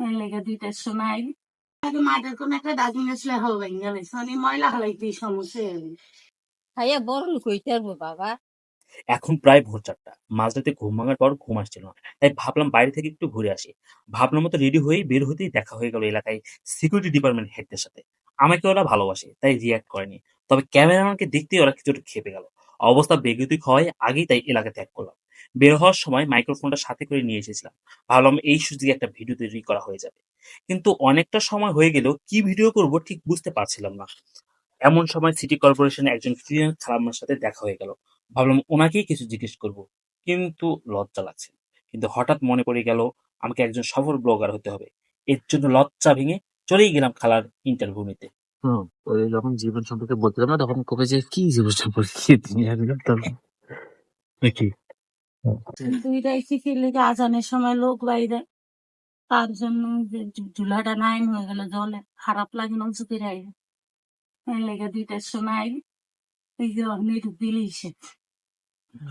এর লেগে দুইটার সময় আগে মাঠের কোন একটা হবে গেলে সনি ময়লা হলাইতে সমস্যা? হবে বড় লোক হইতে বাবা। এখন প্রায় ভোর চারটা। মাঝরাতে ঘুম ভাঙার পর ঘুম আসছিল না। তাই ভাবলাম বাইরে থেকে একটু ঘুরে আসি। ভাবলাম মতো রেডি হয়ে বের হতেই দেখা হয়ে গেল এলাকায় সিকিউরিটি ডিপার্টমেন্ট হেডদের সাথে। আমাকে ওরা ভালোবাসে তাই রিয়াক্ট করেনি। তবে ক্যামেরাম্যানকে দেখতেই ওরা কিছুটা খেপে গেল। অবস্থা বেগতিক হয়, আগেই তাই এলাকা ত্যাগ করলাম। বের হওয়ার সময় মাইক্রোফোনটা সাথে করে নিয়ে এসেছিলাম। ভাবলাম এই সুযোগে একটা ভিডিও তৈরি করা হয়ে যাবে। কিন্তু অনেকটা সময় হয়ে গেলেও কি ভিডিও করব ঠিক বুঝতে পারছিলাম না। এমন সময় সিটি কর্পোরেশনের একজন ক্লিয়ার খালাম্মার সাথে দেখা হয়ে গেল। ভাবলাম ওনাকেই কিছু জিজ্ঞেস করব। কিন্তু লজ্জা লাগছে। কিন্তু হঠাৎ মনে পড়ে গেল, আমাকে একজন সফল ব্লগার হতে হবে। এর জন্য লজ্জা ভেঙে চলেই গেলাম খালার ইন্টারভিউ নিতে হুম ওই যখন জীবন সম্পর্কে বলছিলাম না তখন কবে যে কি জীবন সম্পর্কে তিনি একদম তখন নাকি? দুইটাই শিখির লেগে আজানের সময় লোক বাইরে তার জন্য যে ঝুলাটা নাইন হয়ে গেল জলে খারাপ লাগে না আইবে এর লেগে দুইটার সময় এই যে নেটু দিলিছে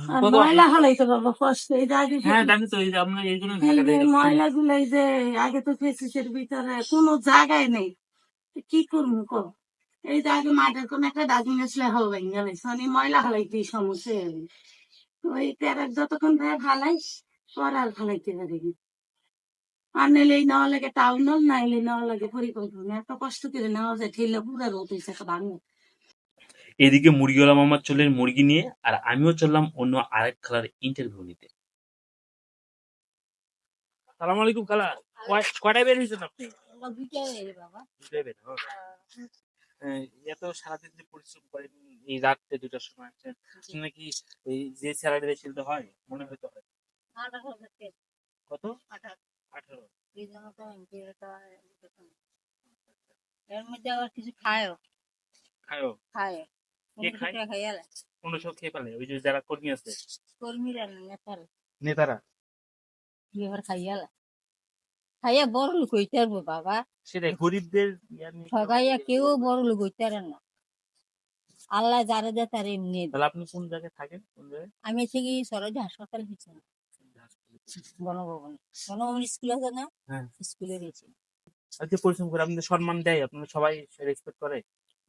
আর বাবা, ময়লা হলাইতে বাবা কষ্ট এই যে আগে হ্যাঁ তো এই যে জন্য ময়লা গুলাই যে আগে তো ফেসিসের ভিতরে কোনো জায়গায় নেই। কি করব কো? এই যে আগে মাঠের কোন একটা ডাকিং আসলে হবে গেলে সনি ময়লা হালাইতে সমস্যা হবে ওই প্যারাক যতক্ষণ ধরে ফালাইস পর আর ফালাইতে পারি আর নাইলে এই নেওয়া লাগে টাউন না এলে নেওয়া লাগে পরিকল্পনা। এত কষ্ট করে নেওয়া যায় ঠেলে পুরা রোদ হয়েছে একটা ভাঙে এদিকে মুরগিওয়ালা মামা চললেন মুরগি নিয়ে আর আমিও চললাম অন্য আরেক খালার ইন্টারভিউ নিতে। সালাম আলাইকুম খালা। কয়- কয়টায় বের হয়েছেন আপনি? বের হন। হ্যাঁ, এত সারাদিন যে পরিশ্রম করেন এই রাত্রে দুটার সময় আসছেন নাকি এই যে স্যালারি তো হয় মনে হয়তো হয়। কত? আঠারো। এর মধ্যে আবার কিছু খায়ও। খায়ও? খায়। কে খায়? খাইয়ালে পনেরোশো খেয়ে ফেলে। ওই যে যারা কর্মী আছে। কর্মীরা না নেতার। নেতারা? এবার খাইয়ালে খাইয়া বড় লোক হইতে পারব বাবা। সেটাই গরিবদের ইয়া ঠগাইয়া কেউ বড় লোক হইতে পারে না। আল্লাহ যারা দেয় তার এমনি। তাহলে আপনি কোন জায়গায় থাকেন? কোন জায়গায়? আমি থেকে সরজ হাসপাতাল হয়েছি গণভবন। গণভবন স্কুল আছে না? হ্যাঁ। স্কুলে গেছি আজকে পরিশ্রম করে আপনাদের সম্মান দেয় আপনারা সবাই রেসপেক্ট করে।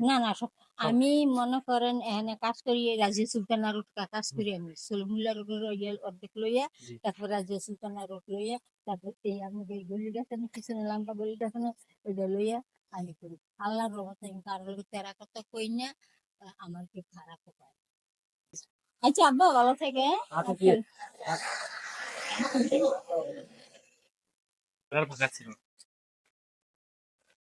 না না আমি মনে করেন এখানে কাজ করি রাজিয়া সুলতানা রোড কাজ করি আমি। সলমুল্লা রোডের অর্ধেক লইয়া। তারপর রাজিয়া সুলতানা রোড লইয়া তারপর এই আমাদের এই গলিটা আছে না, পিছনে লম্বা গলিটা আছে না, ওইটা লইয়া আমি করি। আল্লাহর রহমতে আমি কারোর তেরা কথা কই না আমার কি খারাপ হয় আচ্ছা আব্বা ভালো থেকে আচ্ছা,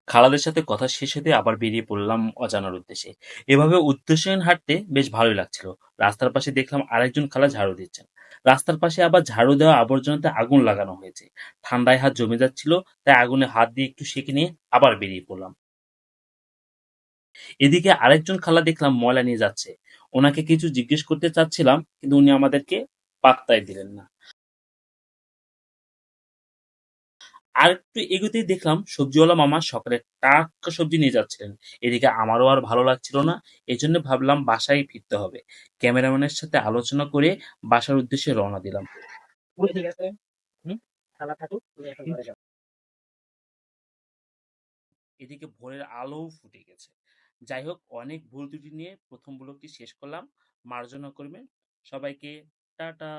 খালাদের সাথে কথা শেষ হতে আবার বেরিয়ে পড়লাম অজানার উদ্দেশ্যে। এভাবে উদ্দেশ্যহীন হাঁটতে বেশ ভালোই লাগছিল। রাস্তার পাশে দেখলাম আরেকজন খালা ঝাড়ু দিচ্ছেন। রাস্তার পাশে আবার ঝাড়ু দেওয়া আবর্জনাতে আগুন লাগানো হয়েছে। ঠান্ডায় হাত জমে যাচ্ছিল, তাই আগুনে হাত দিয়ে একটু সেঁকে নিয়ে আবার বেরিয়ে পড়লাম। এদিকে আরেকজন খালা দেখলাম ময়লা নিয়ে যাচ্ছে। ওনাকে কিছু জিজ্ঞেস করতে চাচ্ছিলাম, কিন্তু উনি আমাদেরকে পাত্তাই দিলেন না। আর একটু এগোতেই দেখলাম সবজিওয়ালা মামা সকালে টাটকা সবজি নিয়ে যাচ্ছিলেন। এদিকে আমারও আর ভালো লাগছিল না এই জন্য ভাবলাম বাসায় ফিরতে হবে। ক্যামেরাম্যানের সাথে আলোচনা করে বাসার উদ্দেশ্যে রওনা দিলাম? এদিকে ভোরের আলো ফুটে গেছে। যাই হোক অনেক ভুল ত্রুটি নিয়ে প্রথম ব্লগটি শেষ করলাম। মার্জনা করবেন। সবাইকে টাটা।